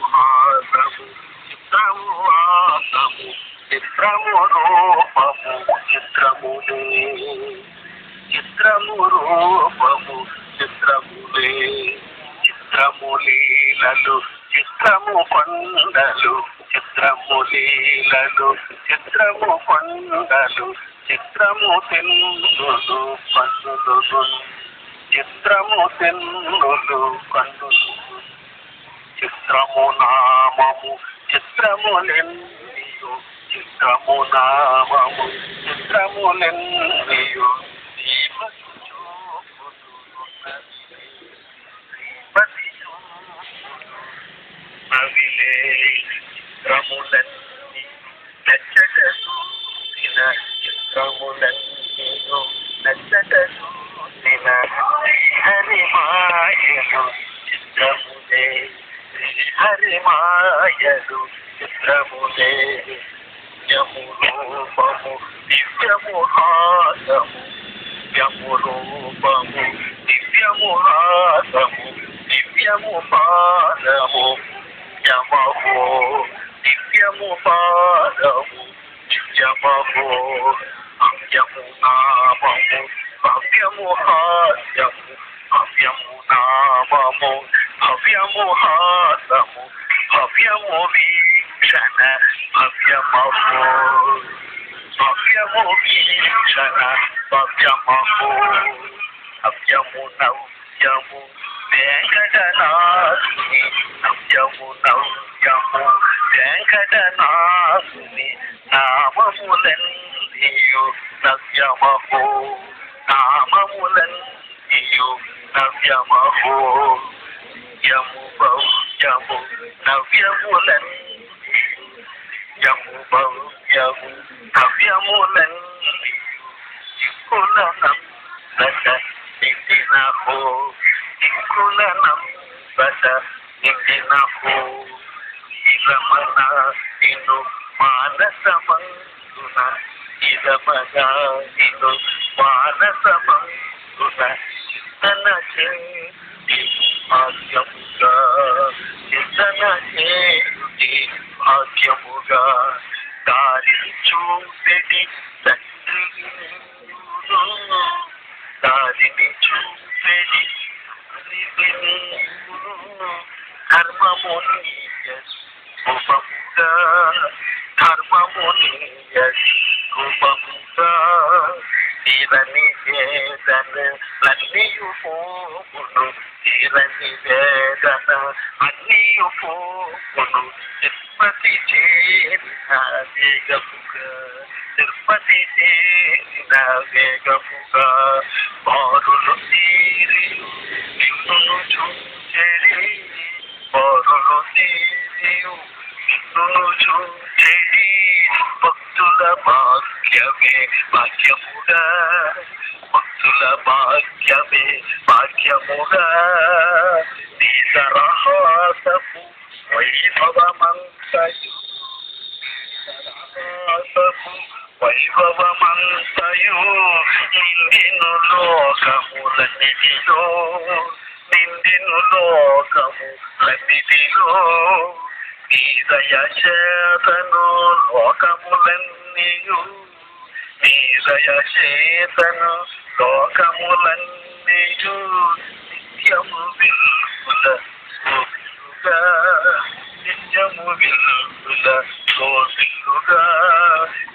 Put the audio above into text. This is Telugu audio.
హాసము చిత్రము హాసము చిత్రము రూపము చిత్రములే. చిత్రము రూపము చిత్రములే. చిత్రము లీలలు చిత్రము కొండలు చిత్రము లీలలు చిత్రము కొండలు చిత్రము తెన్నులు కన్నులు చిత్రము తెన్నులు కన్నులు చిత్రము నామము చిత్రములెన్నియు చిత్రము నామము చిత్రములెన్నియు దీపతి చూపుతున్నది. దీపతి నవిలే చిత్రములన్నీ నచ్చట చూసిన చిత్రములన్నీయు నచ్చట చూసిన మాయలు చిత్రములే యము రూపము దివ్యము హాసము దివ్యము రూపము దివ్యము హాసము దివ్యము పాదము యమహో దివ్యము పాదము దివ్యమహో అవ్యము నామము భవ్యము హాస్యము అవ్యము నామము భవ్యము హాసము Mafia movie, sana, mafia mafo. Mafia movie, sana, mafia mafo. Mafia muna, mafia mu, denga dana, mafia muna, mafia mu, denga dana, na mamulen, iyo, mafia mafo, na mamulen, iyo, mafia mafo. యము భవ్యము నవ్యములన్నీ దిక్కులనం దశ నిండిన హో దిక్కులనం దశ నిండిన హో ఇరమణ నిన్ను మానసమందున ఇరమణ నిన్ను మానసమందున చింతన చేతి భాగ్యముగా భాగ్యముగా దారి చూపెడి తండ్రి నీవును. దారిని చూపెడి తండ్రి నీవును. ధర్మముని ఉపముగా ధర్మముని ఉపముగా తీరని వేదన లన్నీయు పోగును తీరని వేదన అన్నీయు పోగును తిరుపతి చేరిన వేగముగా తిరుపతి చేరిన వేగముగా బారులు తీరి నిన్ను చూచెడి బారులు తీరియు నిన్ను చూచెడి భక్తుల భాగ్యమే భాగ్యముగా భక్తుల భాగ్యమే సరహాసపు వైభవమంతయు నిండిను లోకములన్నిటిలో నిండిను లోకములన్నిటిలో. నీ దయ లోకములన్నీయు నీ దయ లోకములన్నీయు. నిత్యము విల్పుల నిత్యము విల్పుల శోభిల్లుగా నీ